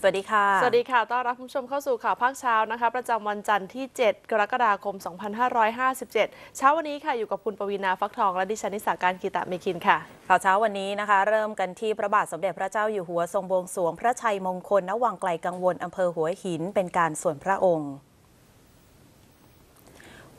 สวัสดีค่ะ สวัสดีค่ะ ต้อนรับคุณผู้ชมเข้าสู่ข่าวภาคเช้านะคะ ประจำวันจันทร์ที่ 7 กรกฎาคม 2557 เช้าวันนี้ค่ะ อยู่กับคุณปวีณาฟักทอง และดิฉันนิสาการกีตะเมคินค่ะ ข่าวเช้าวันนี้นะคะ เริ่มกันที่พระบาทสมเด็จพระเจ้าอยู่หัวทรงบวงสรวง พระชัยมงคลณวังไกลกังวลอำเภอหัวหินเป็นการส่วนพระองค์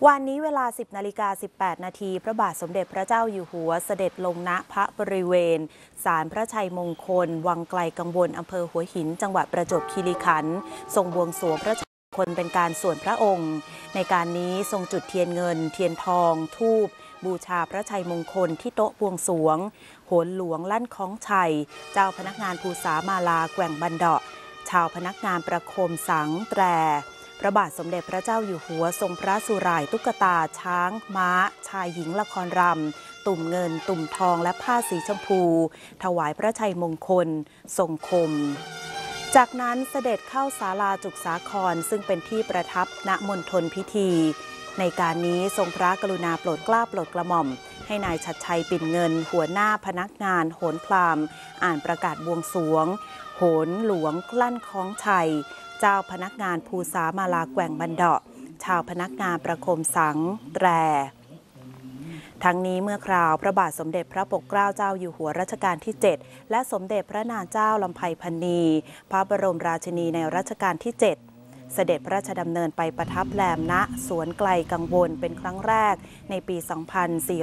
วันนี้เวลา 10นาฬิกา18 นาทีพระบาทสมเด็จพระเจ้าอยู่หัวเสด็จลงณพระบริเวณศาลพระชัยมงคล วังไกลกังวลอำเภอหัวหิน จังหวัดประจวบคีรีขันธ์ทรงบวงสรวงพระชัยมงคลเป็นการส่วนพระองค์ ในการนี้ทรงจุดเทียนเงิน เทียนทอง ทูบบูชาพระชัยมงคลที่โต๊ะบวงสรวงโหนหลวงลั่นคล้องชัย เจ้าพนักงานภูษามาลาแกว่งบันเดาะ ชาวพนักงานประโคมสังแตร พระบาทสมเด็จพระเจ้าอยู่หัวทรงพระสุรายตุ๊กตา ช้าง ม้า ชายหญิงละครรำ ตุ่มเงิน ตุ่มทองและผ้าสีชมพู ถวายพระชัยมงคล ทรงคม จากนั้นเสด็จเข้าศาลาจุกสาคร ซึ่งเป็นที่ประทับณมณฑลพิธี ในการนี้ทรงพระกรุณาโปรดเกล้าโปรดกระหม่อมให้นายชัดชัยปิ่นเงิน หัวหน้าพนักงาน โหนพรามอ่านประกาศบวงสวง โหนหลวงกลั้นคล้องชัย เจ้าพนักงานภูษามาลาแกว่งบันเดาะ ชาวพนักงานประโคมสัง แตร ทั้งนี้เมื่อคราวพระบาทสมเด็จพระปกเกล้าเจ้าอยู่หัวรัชกาลที่ 7 และสมเด็จพระนางเจ้าลำไพพันนี พระบรมราชินีในรัชกาลที่ 7 เสด็จพระราชดำเนินไปประทับแรมณสวนไกลกังวลเป็นครั้งแรกในปี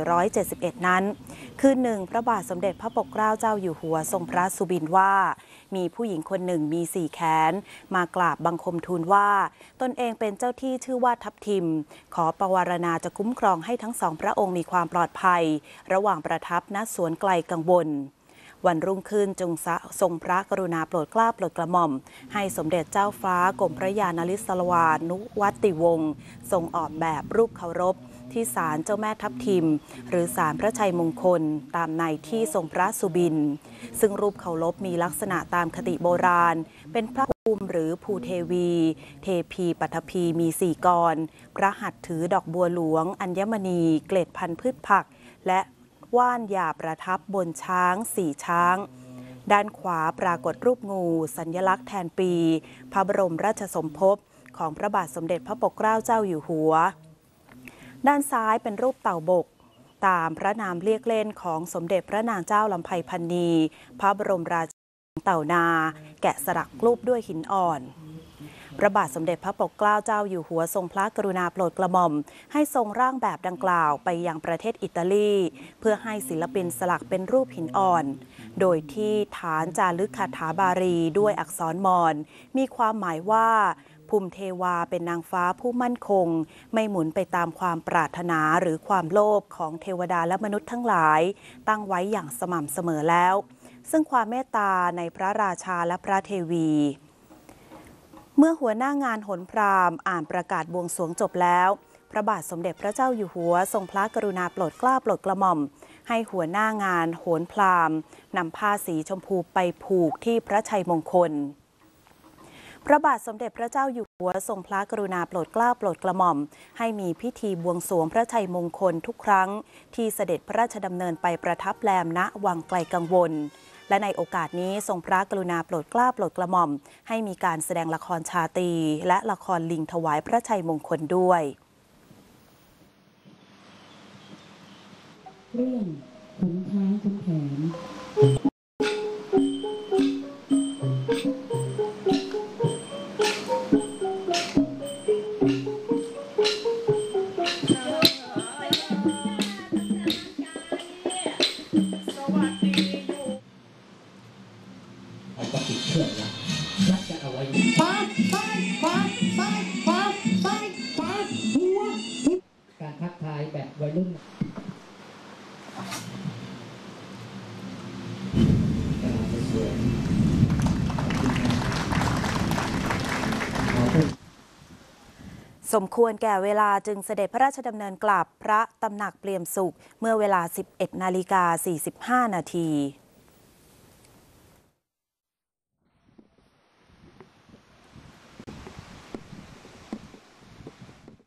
2471 นั้น คือหนึ่งพระบาทสมเด็จพระปกเกล้าเจ้าอยู่หัวทรงพระสุบินว่า มีผู้หญิงคนหนึ่งมีสี่แขน มากราบบังคมทูลว่า ตนเองเป็นเจ้าที่ชื่อว่าทับทิม ขอประวารณาจะคุ้มครองให้ทั้งสองพระองค์มีความปลอดภัย ระหว่างประทับณสวนไกลกังวล วันรุ่งขึ้นจงทรงพระกรุณาโปรดเกล้าโปรดกระหม่อม ให้สมเด็จเจ้าฟ้ากรมพระยาณลิศลวานุวัติวงศ์ทรงออกแบบรูปเคารพที่ศาลเจ้าแม่ทับทิม หรือศาลพระชัยมงคล ตามในที่ทรงพระสุบิน ซึ่งรูปเคารพมีลักษณะตามคติโบราณ เป็นพระภูมิหรือภูเทวี เทพีปัทภีมีสี่กร พระหัตถ์ถือดอกบัวหลวง อัญมณี เกล็ดพันธุ์พืชผัก และ ว่านหยาประทับบนช้างสี่ช้าง ด้านขวาปรากฏรูปงู สัญญลักษณ์แทนปี พระบรมราชสมภพของพระบาทสมเด็จพระปกเกล้าเจ้าอยู่หัว ด้านซ้ายเป็นรูปเต่าบก ตามพระนามเรียกเล่นของสมเด็จพระนางเจ้าลำไพพันนี พระบรมราชเต่านา แกะสลักรูปด้วยหินอ่อน พระบาทสมเด็จพระปกเกล้าเจ้าอยู่หัวทรงพระกรุณาโปรดกระหม่อม ให้ทรงร่างแบบดังกล่าวไปยังประเทศอิตาลี เพื่อให้ศิลปินสลักเป็นรูปหินอ่อน โดยที่ฐานจารึกคาถาบาลีด้วยอักษรมอญมีความหมายว่าภูมิเทวาเป็นนางฟ้าผู้มั่นคง ไม่หมุนไปตามความปรารถนาหรือความโลภของเทวดาและมนุษย์ทั้งหลาย ตั้งไว้อย่างสม่ำเสมอแล้ว ซึ่งความเมตตาในพระราชาและพระเทวี เมื่อหัวหน้างานโหนพรามอ่านประกาศบวงสวงจบแล้ว พระบาทสมเด็จพระเจ้าอยู่หัวทรงพระกรุณาโปรดเกล้าโปรดกระหม่อม ให้หัวหน้างานโหนพรามนำผ้าสีชมพูไปผูกที่พระชัยมงคล พระบาทสมเด็จพระเจ้าอยู่หัวทรงพระกรุณาโปรดเกล้าโปรดกระหม่อม ให้มีพิธีบวงสรวงพระชัยมงคลทุกครั้ง ที่เสด็จพระราชดำเนินไปประทับแรมณวังไกลกังวล และในโอกาสนี้ทรงพระกรุณาโปรดเกล้าโปรดกระหม่อม ให้มีการแสดงละครชาตรี และละครลิงถวายพระชัยมงคลด้วย เรื่อง เขาก็ติดเครื่องแล้วยักจะเอาไว้ซ้ายซ้ายขวาซ้ายขวาซ้ายขวาหัวการทักทายแบบวัยรุ่นสมควรแก่เวลาจึงเสด็จพระราชดำเนินกลับพระตำหนักเปลี่ยมสุข เมื่อเวลา 11 นาฬิกา 45 นาที